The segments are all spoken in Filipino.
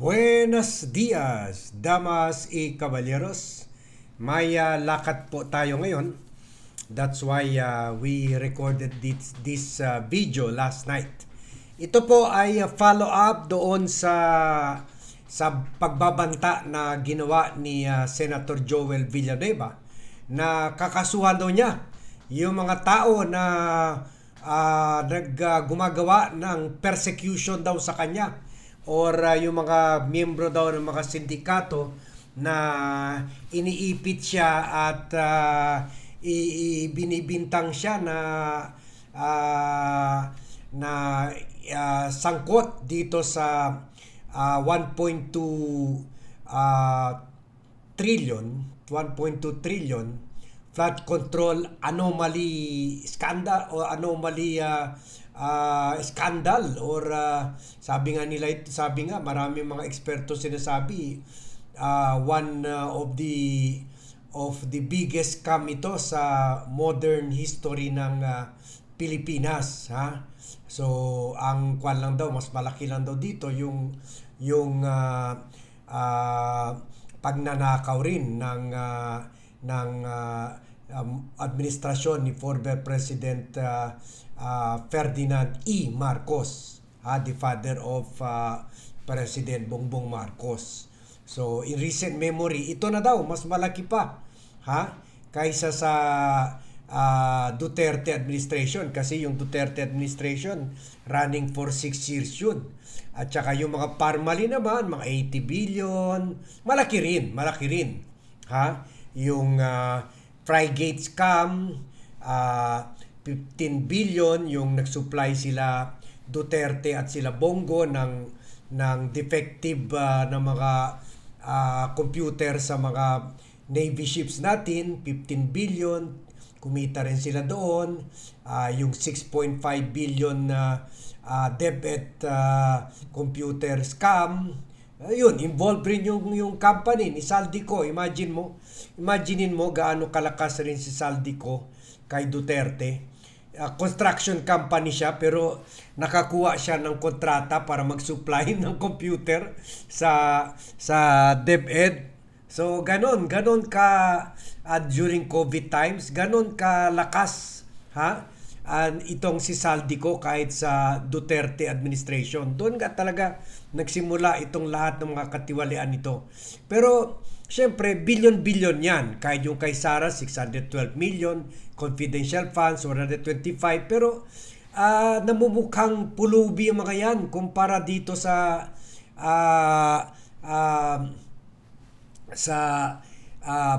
Buenos dias, damas y caballeros. May uh, lakad po tayo ngayon. That's why uh, we recorded this, this uh, video last night. Ito po ay uh, follow-up doon sa sa pagbabanta na ginawa ni uh, Senator Joel Villanueva na kakasuhan daw niya yung mga tao na uh, nag uh, gumagawa ng persecution daw sa kanya or uh, yung mga miyembro daw ng mga sindikato na iniipit siya at uh, binibintang siya na uh, na uh, sangkot dito sa uh, 1.2 uh, trillion 1.2 trillion flood control anomaly scandal o anomaly uh, uh, scandal or uh, sabi nga nila sabi nga marami mga eksperto sinasabi uh, one uh, of the of the biggest scam ito sa modern history ng uh, Pilipinas ha? So ang kwan lang daw mas malaki lang daw dito yung yung uh, uh, pagnanakaw rin ng uh, ng uh, um, administrasyon ni former President uh, uh, Ferdinand E. Marcos, uh, the father of uh, President Bongbong Marcos. So in recent memory, ito na daw mas malaki pa ha kaysa sa uh, Duterte administration kasi yung Duterte administration running for 6 years yun. At saka yung mga Parmali naman, mga 80 billion, malaki rin, malaki rin. Ha? Yung uh, Frigate scam, uh, 15 billion yung nagsupply sila Duterte at sila Bongo ng ng defective uh, na mga uh, computer sa mga Navy ships natin, 15 billion, kumita rin sila doon. Uh, yung 6.5 billion na uh, debit uh, computer scam. Ayun, involved rin yung, yung company ni Saldico. Imagine mo, imaginein mo gaano kalakas rin si Saldico kay Duterte. Uh, construction company siya pero nakakuha siya ng kontrata para mag-supply ng computer sa sa DepEd. So ganon, ganon ka uh, during COVID times, ganon ka lakas ha? And itong si Saldico kahit sa Duterte administration. Doon ka talaga nagsimula itong lahat ng mga katiwalian nito. Pero Siyempre, billion-billion yan. Kahit yung kay Sara, 612 million. Confidential funds, 125. Pero uh, namumukhang pulubi ang mga yan kumpara dito sa uh, uh, sa uh,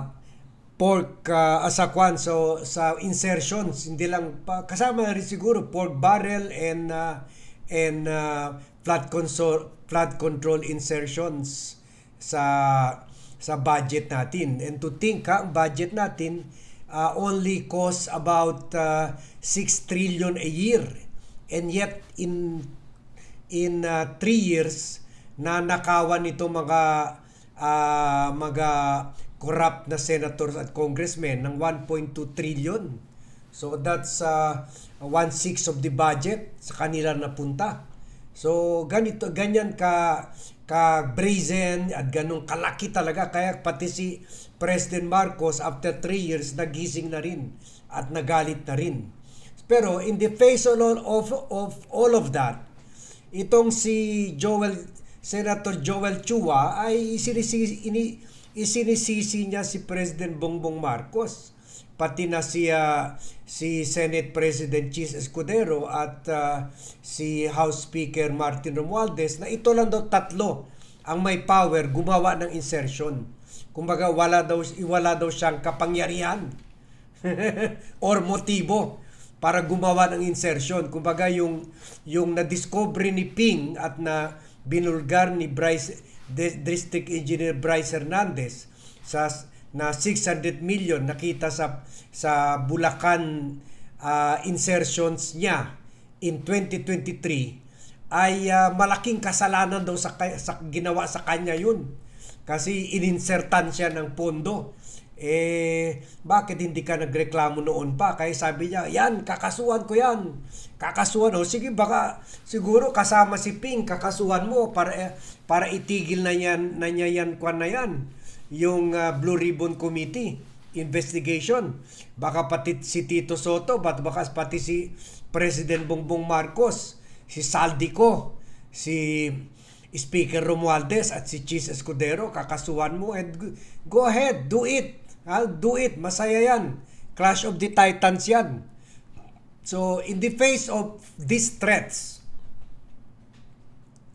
pork uh, asakwan so sa insertions hindi lang pa, kasama rin siguro pork barrel and uh, and uh, flood control flood control insertions sa sa budget natin. And to think ha, budget natin uh, only costs about uh, 6 trillion a year. And yet in in 3 uh, years na nakawan nito mga uh, mga corrupt na senators at congressmen ng 1.2 trillion. So that's uh, one sixth of the budget sa kanila napunta. So ganito ganyan ka ka brazen at ganun kalaki talaga kaya pati si President Marcos after 3 years nagising na rin at nagalit na rin. Pero in the face of all of, of all of that, itong si Joel Senator Joel Chua ay isinisisi, ini, isinisisi niya si President Bongbong Marcos pati na si si Senate President Chis Escudero at uh, si House Speaker Martin Romualdez na ito lang daw tatlo ang may power gumawa ng insertion. Kumbaga wala daw wala daw siyang kapangyarihan or motibo para gumawa ng insertion. Kumbaga yung yung na-discover ni Ping at na binulgar ni Bryce District Engineer Bryce Hernandez sa na 600 million nakita sa sa Bulacan uh, insertions niya in 2023 ay uh, malaking kasalanan daw sa, sa ginawa sa kanya yun. Kasi ininsertan siya ng pondo eh, bakit hindi ka nagreklamo noon pa? Kaya sabi niya, yan, kakasuhan ko yan. Kakasuhan, o sige, baka siguro kasama si Ping, kakasuhan mo para, eh, para itigil na yan, na niya yan, kwan na yan, yung ah, Blue Ribbon Committee investigation. Baka pati si Tito Soto, bat baka pati si President Bongbong Marcos, si Saldico, si Speaker Romualdez at si Chis Escudero, kakasuhan mo and go ahead, do it. Ha? Do it, masaya yan. Clash of the Titans yan. So, in the face of these threats,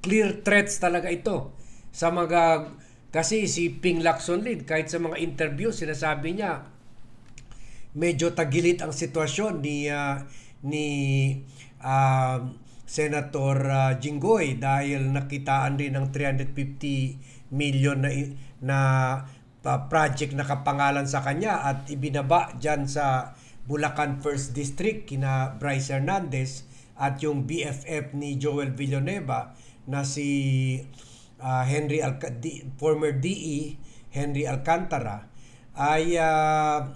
clear threats talaga ito sa mga kasi si Ping Lacson Lin kahit sa mga interview sinasabi niya medyo tagilit ang sitwasyon ni ah, ni ah, Senator ah, Jinggoy dahil nakitaan rin ng 350 million na na pa- project na kapangalan sa kanya at ibinaba diyan sa Bulacan First District kina Bryce Hernandez at yung BFF ni Joel Villanueva na si ah, Henry Alca- D- former DE Henry Alcantara ay ah,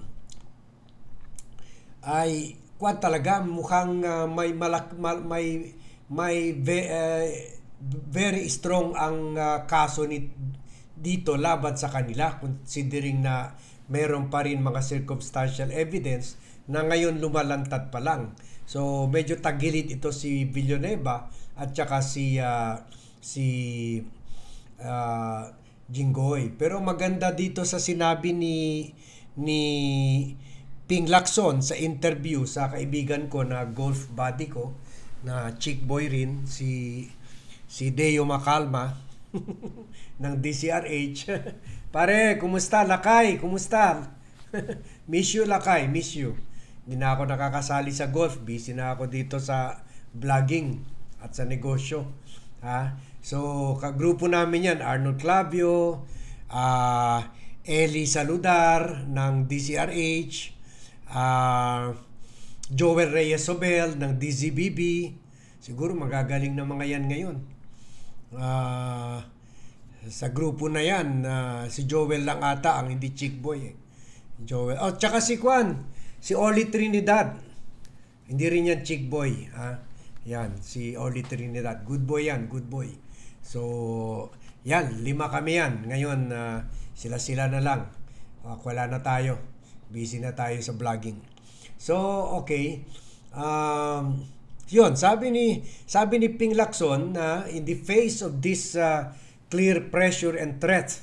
ay kwan talaga mukhang ah, may malak ma- may may ve- eh, very strong ang ah, kaso ni dito laban sa kanila considering na meron pa rin mga circumstantial evidence na ngayon lumalantad pa lang. So medyo tagilid ito si Villanueva at saka si ah, si ah, Jinggoy. Pero maganda dito sa sinabi ni ni Ping Lacson sa interview sa kaibigan ko na golf buddy ko na chick boy rin si si Deo Macalma ng DCRH. Pare, kumusta? Lakay, kumusta? miss you, Lakay, miss you. Hindi na ako nakakasali sa golf. Busy na ako dito sa vlogging at sa negosyo. Ha? So, kagrupo namin yan, Arnold Clavio, ah Eli Saludar ng DCRH, ah Joel Reyes Sobel ng DZBB. Siguro magagaling na mga yan ngayon. Ah, sa grupo na yan, ah, si Joel lang ata ang hindi chick boy. Eh. Joel. Oh, tsaka si Kwan, si Oli Trinidad. Hindi rin yan chick boy. Ha? Yan, si Oli Trinidad. Good boy yan, good boy. So, yan, lima kami yan. Ngayon, ah, sila-sila na lang. Ah, wala na tayo. Busy na tayo sa vlogging. So, okay. Um, yun, sabi ni sabi ni Ping Lacson na in the face of this uh, clear pressure and threat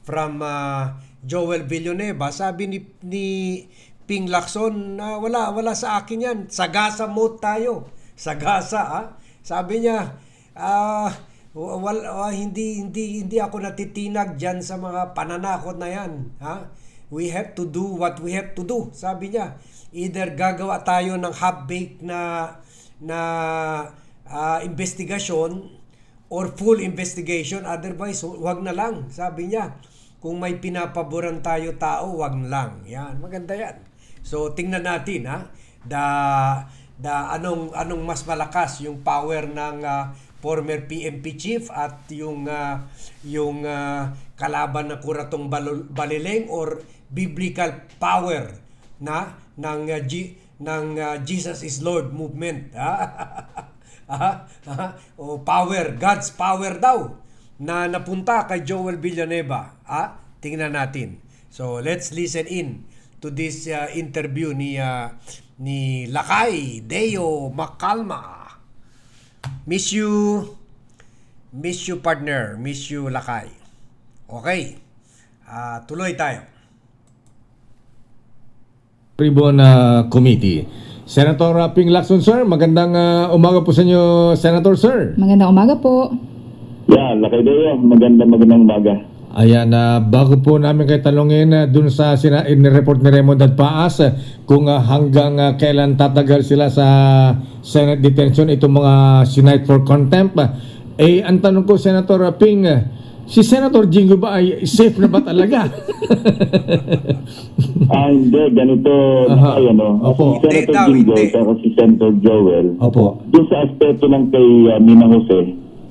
from uh, Joel Villanueva, sabi ni ni Ping Lacson na wala wala sa akin yan. Sagasa mode tayo. Sagasa, ah. Sabi niya, ah wal, ah, hindi hindi hindi ako natitinag diyan sa mga pananakot na yan, ha? We have to do what we have to do, sabi niya. Either gagawa tayo ng half-baked na na ah, investigasyon or full investigation, otherwise wag na lang, sabi niya. Kung may pinapaboran tayo tao, wag na lang. Yan, maganda yan. So tingnan natin ha, da da anong anong mas malakas yung power ng ah, former PMP chief at yung ah, yung ah, kalaban na kuratong balileng or biblical power na ng ah, G- ng ah, Jesus is Lord movement. Ha? Ah, ah, o power God's power daw na napunta kay Joel Villanueva. Ah tingnan natin. So let's listen in to this ah, interview ni ah, ni Lakay Deo Macalma. Miss you miss you partner. Miss you Lakay. Okay. Ah, tuloy tayo Ribbon uh, Committee. Senator uh, Ping Lacson, sir. Magandang uh, umaga po sa inyo, Senator, sir. Magandang umaga po. Yeah, laki dayo. Maganda magandang umaga. Ayan, uh, bago po namin kayo talungin uh, dun sa sina- in-report ni Raymond Paas uh, kung uh, hanggang uh, kailan tatagal sila sa Senate detention itong mga sinight for contempt. Uh, eh, ang tanong ko, Senator uh, Ping, uh, si Senator Jingo ba ay safe na ba talaga? Ah, hindi. Ganito Aha. na kayo, no? Opo. Si Hindi daw, Senator Jingo hindi. at si Senator Joel, Opo. doon sa aspeto ng kay uh, Mina Jose,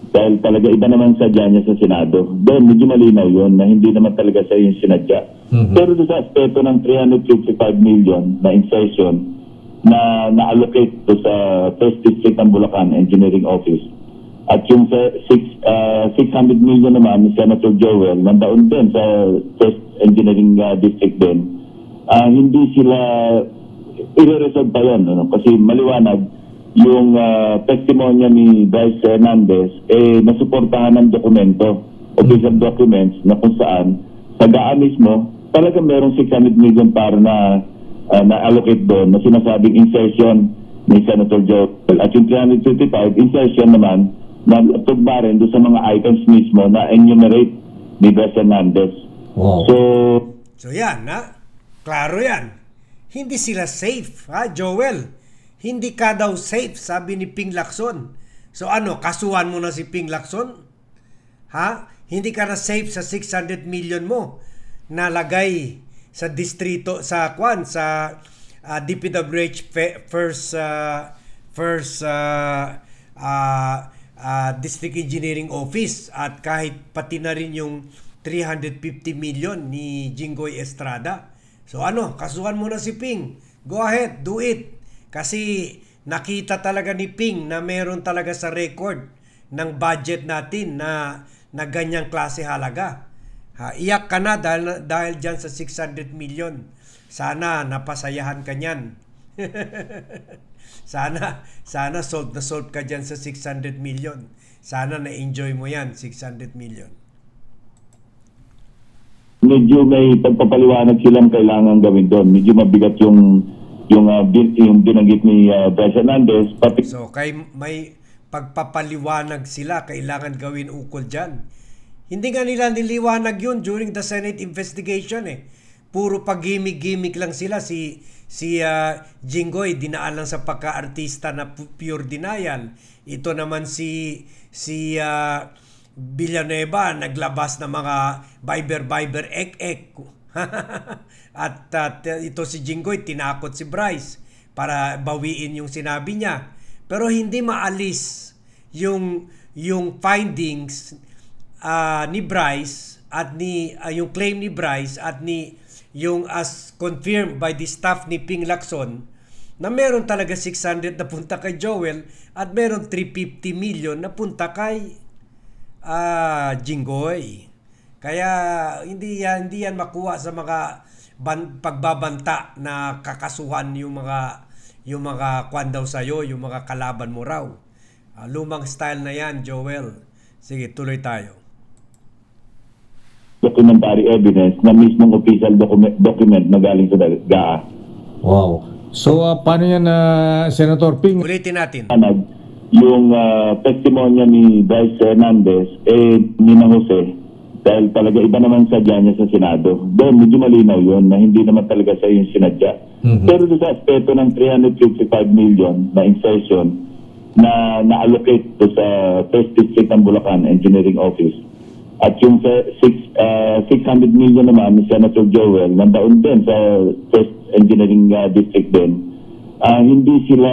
Dahil talaga iba naman sadya niya sa Senado. Doon, medyo malinaw yun na hindi naman talaga sa yung sinadya. Mhm. Pero doon sa aspeto ng 355 million na insertion na na-allocate to sa First District ng Bulacan Engineering Office. At yung sa six, ah, 600 million naman ni Senator Joel, nandaon din sa First Engineering ah, District din. Ah, hindi sila i-resolve pa yun. Ano? Kasi maliwanag, yung ah, testimonya ni Bryce Hernandez, eh, nasuportahan ng dokumento, official documents, na kung saan, sa GAA mismo, talagang merong 600 million para na ah, na-allocate doon na sinasabing insertion ni Senator Joel. At yung 355, insertion naman na tugma rin doon sa mga items mismo na enumerate ni Bryce Hernandez. Wow. So, So yan, ha? Klaro yan. Hindi sila safe, ha, Joel? Hindi ka daw safe, sabi ni Ping Lacson. So ano, kasuhan mo na si Ping Lacson? Ha? Hindi ka na safe sa 600 million mo nalagay sa distrito sa kwan sa ah, DPWH fe- first ah, first ah, ah, ah, district engineering office at kahit pati na rin yung 350 million ni Jinggoy Estrada. So ano, kasuhan mo na si Ping. Go ahead, do it. Kasi nakita talaga ni Ping na meron talaga sa record ng budget natin na na ganyang klase halaga. Ha, iyak ka na dahil, dahil dyan sa 600 million. Sana napasayahan ka niyan. sana, sana solve na solve ka dyan sa 600 million. Sana na-enjoy mo yan, 600 million. medyo may pagpapaliwanag silang kailangan gawin doon. Medyo mabigat yung yung uh, bin, yung binanggit ni uh, Bryce Hernandez pati So, kay may pagpapaliwanag sila, kailangan gawin ukol dyan. Hindi nga nila niliwanag yun during the Senate investigation eh. Puro pag-gimmick-gimmick lang sila. Si, si ah, Jinggoy, dinaan lang sa pagka-artista na pu- pure denial. Ito naman si, si ah, Villanueva, naglabas ng mga Viber-Viber ek-ek. at at, ito si Jinggoy, tinakot si Bryce para bawiin yung sinabi niya. Pero hindi maalis yung yung findings ah, ni Bryce at ni ah, yung claim ni Bryce at ni yung as confirmed by the staff ni Ping Lacson na meron talaga 600 na punta kay Joel at meron 350 million na punta kay ah Jinggoy. Kaya hindi yan hindi yan makuha sa mga ban, pagbabanta na kakasuhan yung mga yung mga kwan daw sa'yo, yung mga kalaban mo raw. Ah, lumang style na yan, Joel. Sige, tuloy tayo. Documentary evidence na mismong official document, document na galing sa GAA. Wow. So, ah, paano yan, ah, Senator Ping? Ulitin natin. Anag, yung uh, testimonya ni Bryce Hernandez eh Nina Jose dahil talaga iba naman sadya niya sa Senado. Doon, medyo malinaw yun na hindi naman talaga sa yung sinadya. Mhm. Pero sa aspeto ng 355 million na insertion na na-allocate to sa First District ng Bulacan Engineering Office. At yung sa six, ah, 600 million naman ni Senator Joel, nandaon din sa First Engineering ah, District din. Ah, hindi sila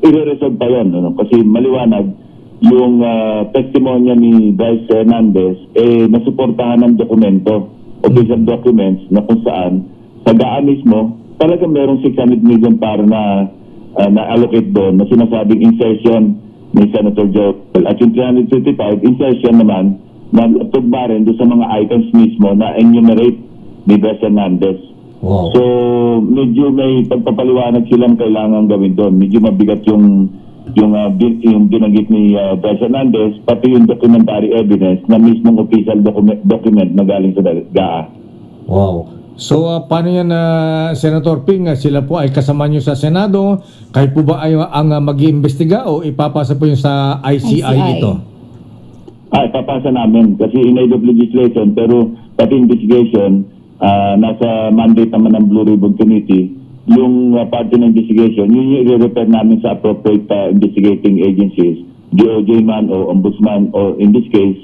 i-resolve pa yun. Ano? Kasi maliwanag, yung ah, testimonya ni Bryce Hernandez, eh, nasuportahan ng dokumento, official documents, na kung saan, sa GAA mismo, talagang merong 600 million para na ah, na-allocate doon na sinasabing insertion ni Senator Joel. At yung 355, insertion naman na tugma rin doon sa mga items mismo na enumerate ni Bryce Hernandez. Wow. So, medyo may pagpapaliwanag silang kailangan gawin doon. Medyo mabigat yung yung uh, bin, yung binanggit ni uh, Bryce Hernandez, pati yung documentary evidence na mismong official document, document na galing sa GAA. Wow. So, ah, paano yan, ah, Senator Ping? Ah, Sila po ay kasama nyo sa Senado. Kayo po ba ay ang uh, mag-iimbestiga o ipapasa po yung sa ICI, ICI. ito? Ah, ipapasa namin kasi in aid of legislation pero pati investigation ah, nasa mandate naman ng Blue Ribbon Committee yung uh, part ng investigation yun yung i-refer namin sa appropriate ah, investigating agencies DOJ man o Ombudsman or in this case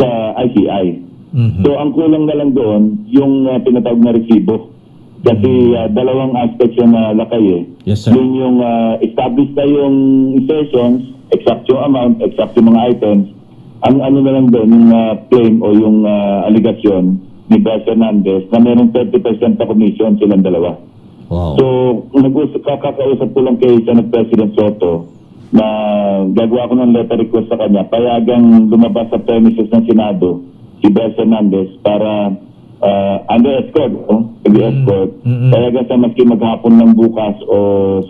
sa ICI Mhm. So ang kulang na lang doon yung uh, tinatawag na resibo kasi ah, dalawang aspects yung uh, lakay eh Yes, sir. yun yung uh, established na yung insertions exact yung amount, exact yung mga items. Ang ano na lang doon, yung ah, claim o yung ah, allegation ni Bryce Hernandez na merong 30% na commission silang dalawa. Wow. So, nag-usap, kakakausap ko lang kay Senate President Soto na gagawa ko ng letter request sa kanya, payagang lumabas sa premises ng Senado si Bryce Hernandez para uh, under escort, oh, escort Mm-mm. payagan sa maski maghapon ng bukas o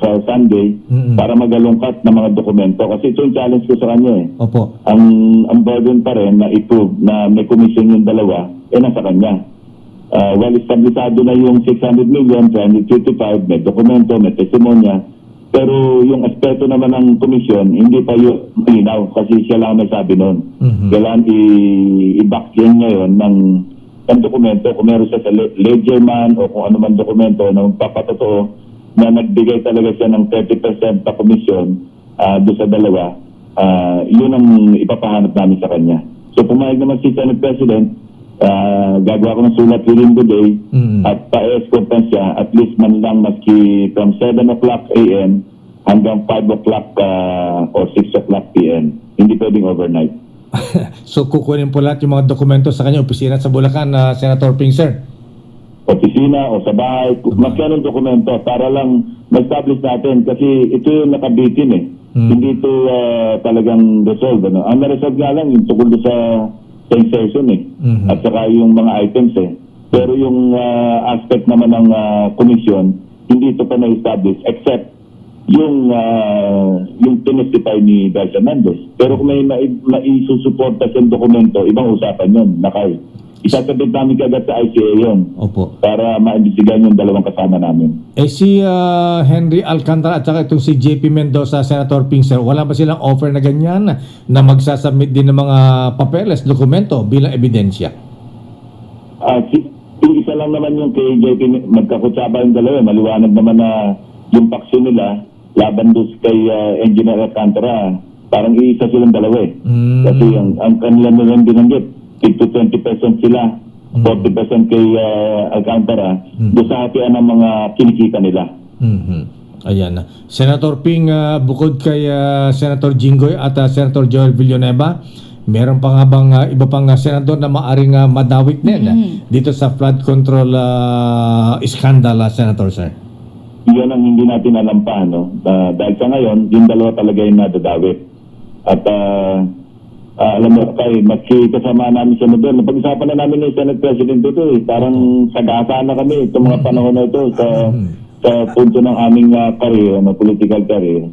sa Sunday Mm-mm. para magalungkat ng mga dokumento. Kasi ito yung challenge ko sa kanya eh Opo. ang ang burden pa rin na i-prove na may commission yung dalawa, eh nasa kanya. Uh, well, establisado na yung 600 million, 355, may dokumento, may testimonya. Pero yung aspeto naman ng komisyon, hindi pa yung malinaw kasi siya lang may sabi noon. Mhm. Kailangan i-back ngayon ng, ng dokumento kung meron siya sa le- ledger man o kung ano man dokumento na magpapatotoo na nagbigay talaga siya ng 30% pa komisyon uh, doon sa dalawa, ah, yun ang ipapahanap namin sa kanya. So pumayag naman si Senate President, ah, gagawa ko ng sulat within the day Mm. at pa-escort na siya at least man lang maski from 7 o'clock a.m. hanggang 5 o'clock ah, or 6 o'clock p.m. Hindi pwedeng overnight. so kukunin po lahat yung mga dokumento sa kanya opisina sa Bulacan na Senator Ping sir. opisina o sa bahay, maski anong dokumento para lang ma-establish natin kasi ito yung nakabitin eh. Hmm. Hindi ito ah, talagang resolve. Ano? Ang na-resolve nga lang yung doon sa, sa insertion eh. Mhm. At saka yung mga items eh. Pero yung ah, aspect naman ng ah, commission, hindi ito pa na-establish except yung ah, yung tinestify ni Bryce Hernandez. Pero kung may mai- maisusuporta sa dokumento, ibang usapan yun. Nakay. Isasabit namin kagad sa ICA yun Opo. para maimbestigahan yung dalawang kasama namin. Eh si ah, Henry Alcantara at saka itong si JP Mendoza, Senator Ping sir, wala ba silang offer na ganyan na magsasubmit din ng mga papeles, dokumento bilang ebidensya? Ah, si, isa lang naman yung kay JP, magkakutsaba yung dalawa. Maliwanag naman na yung paksyo nila laban doon kay ah, Engineer Alcantara. Parang iisa silang dalawa eh. Mm. Kasi ang, ang kanila nilang binanggit, 10 to 20% sila. 40% kay ah, Alcantara. Doon sa hatian ng mga kinikita nila. Mhm. Ayan. Senator Ping, ah, bukod kay ah, Senator Jinggoy at ah, Senator Joel Villanueva, meron pa nga bang ah, iba pang ah, senador na maaring ah, madawit din ah, dito sa flood control ah, scandal, ah, Senator Sir? Yun ang hindi natin alam pa, no? Ah, dahil sa ngayon, yung dalawa talaga yung nadadawit. At ah, ah, alam mo, kay maski kasama namin sa doon, napag-usapan na namin ni Senate President ito eh. Parang sagasa na kami itong mga panahon na ito sa sa punto ng aming uh, career, no, political career.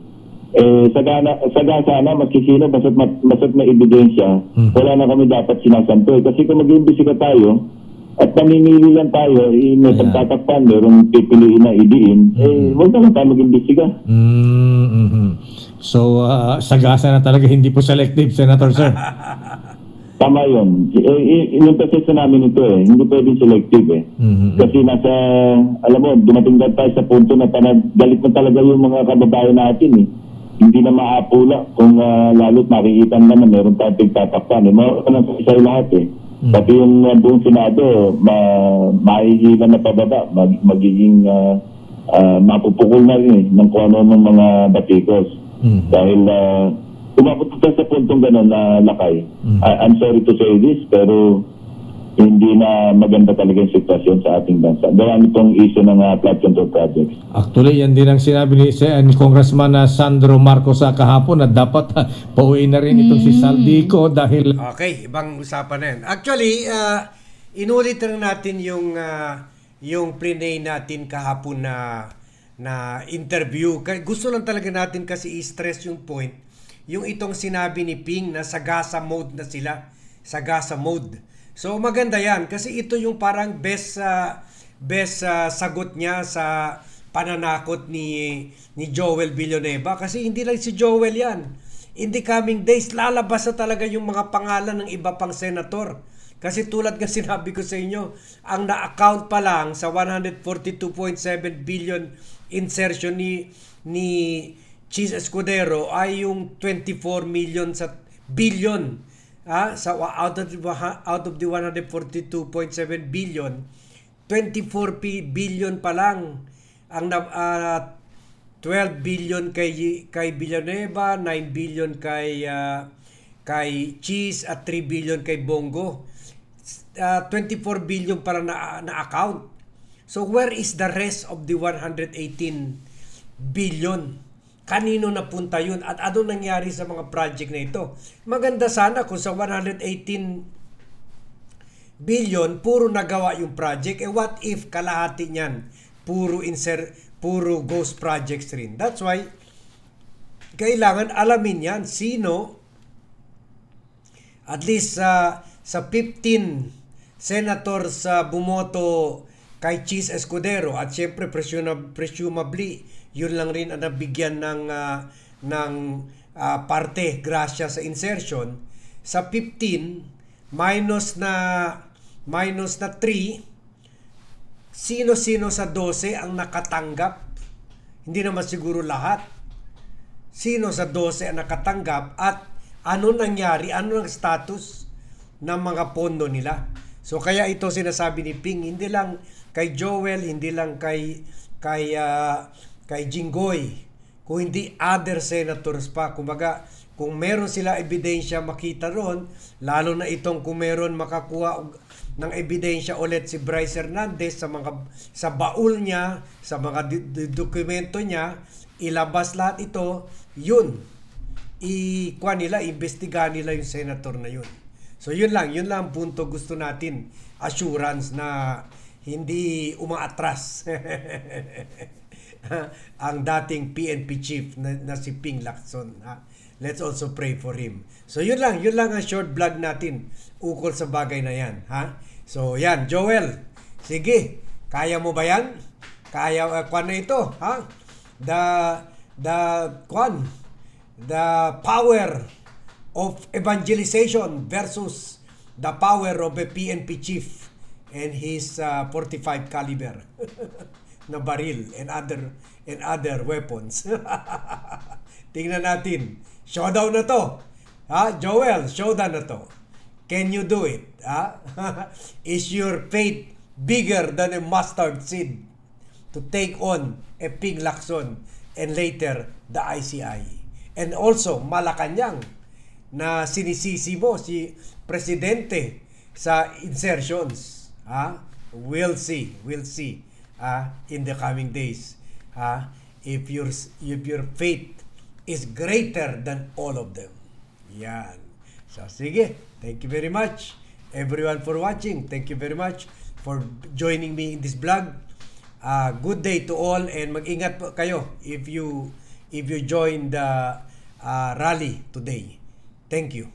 Eh, sagana, sagasa na, maski sino, basta't, basta't may ebidensya, wala na kami dapat sinasampo. eh. Kasi kung mag-iimbisiga tayo, at namimili lang tayo, eh, may Ayan. pagtatakpan, merong pipiliin na idiin, eh, huwag na lang tayo mag-imbisiga. Mm, mhm. So, ah, sagasa na talaga, hindi po selective, Senator Sir. Tama yun. Eh, eh, yung proseso namin ito eh, hindi pwedeng selective eh. Mhm. Kasi nasa, alam mo, dumating na tayo sa punto na parang galit na talaga yung mga kababayan natin eh. Hindi na maapula kung uh, lalo't makikita na na meron tayong pagtatakpan. Eh. Mga nang isa lahat eh. Pati yung uh, buong Senado, ma mahihila na pababa, mag magiging uh, uh, mapupukol na rin eh, ng kung ano ng mga batikos. Mhm. Dahil uh, umabot tayo sa puntong gano'n na lakay. I- I'm sorry to say this, pero hindi na maganda talaga yung sitwasyon sa ating bansa. Gawa nitong issue ng uh, flood control projects. Actually, yan din ang sinabi ni, si, ni Congressman na Sandro Marcos sa kahapon na dapat ah, pauwi na rin itong si Saldico dahil Okay, ibang usapan na yan. Actually, uh, inulit rin natin yung uh, yung plinay natin kahapon na na interview. Gusto lang talaga natin kasi i-stress yung point. Yung itong sinabi ni Ping na sagasa mode na sila. Sagasa mode. So maganda yan. Kasi ito yung parang best uh, best uh, sagot niya sa pananakot ni ni Joel Villanueva. Kasi hindi lang si Joel yan. In the coming days, lalabas na talaga yung mga pangalan ng iba pang senator. Kasi tulad nga sinabi ko sa inyo, ang na-account pa lang sa 142.7 billion insertion ni ni Cheese Escudero ay yung 24 million sa billion ah sa out of out of the 142.7 billion 24 p- billion pa lang ang na, ah, 12 billion kay kay Villanueva, 9 billion kay ah, kay Cheese at 3 billion kay Bongo. Ah, 24 billion para na, na account. So where is the rest of the 118 billion? Kanino napunta yun? At ano nangyari sa mga project na ito? Maganda sana kung sa 118 billion, puro nagawa yung project. Eh what if kalahati niyan, puro insert, puro ghost projects rin. That's why, kailangan alamin yan sino at least sa sa 15 senators sa bumoto kay Cheese Escudero at syempre presuma- presumably yun lang rin ang nabigyan ng ah, ng ah, parte grasya sa insertion. Sa 15 minus na minus na 3 sino-sino sa 12 ang nakatanggap? Hindi naman siguro lahat. Sino sa 12 ang nakatanggap at ano nangyari, ano ang status ng mga pondo nila. So kaya ito sinasabi ni Ping, hindi lang kay Joel, hindi lang kay kay ah, kay Jinggoy, kung hindi other senators pa. Kumbaga, kung meron sila ebidensya makita ron, lalo na itong kung meron makakuha ng ebidensya ulit si Bryce Hernandez sa mga sa baul niya, sa mga dokumento niya, ilabas lahat ito, yun i-kuha nila, imbestigahan nila yung senator na yun. So yun lang, yun lang ang punto gusto natin, assurance na hindi umaatras ang dating PNP chief na, na si Ping Lacson. Ha? Let's also pray for him. So yun lang, yun lang ang short vlog natin ukol sa bagay na yan. Ha? So yan, Joel, sige, kaya mo ba yan? Kaya, uh, kwan na ito, ha? The, the, kwan, the power of evangelization versus the power of a PNP chief and his uh, 45 caliber na baril and other and other weapons. Tingnan natin. Showdown na to. Ha? Joel, showdown na to. Can you do it? Ha? Is your faith bigger than a mustard seed to take on a Ping Lacson and later the ICI? And also, Malacanang na sinisisi mo si Presidente sa insertions. Ha? We'll see. We'll see ah, in the coming days. Ha? If your, if your faith is greater than all of them. Yan. So, sige. Thank you very much, everyone, for watching. Thank you very much for joining me in this vlog. Uh, good day to all and mag-ingat po kayo if you if you join the uh, rally today. Thank you.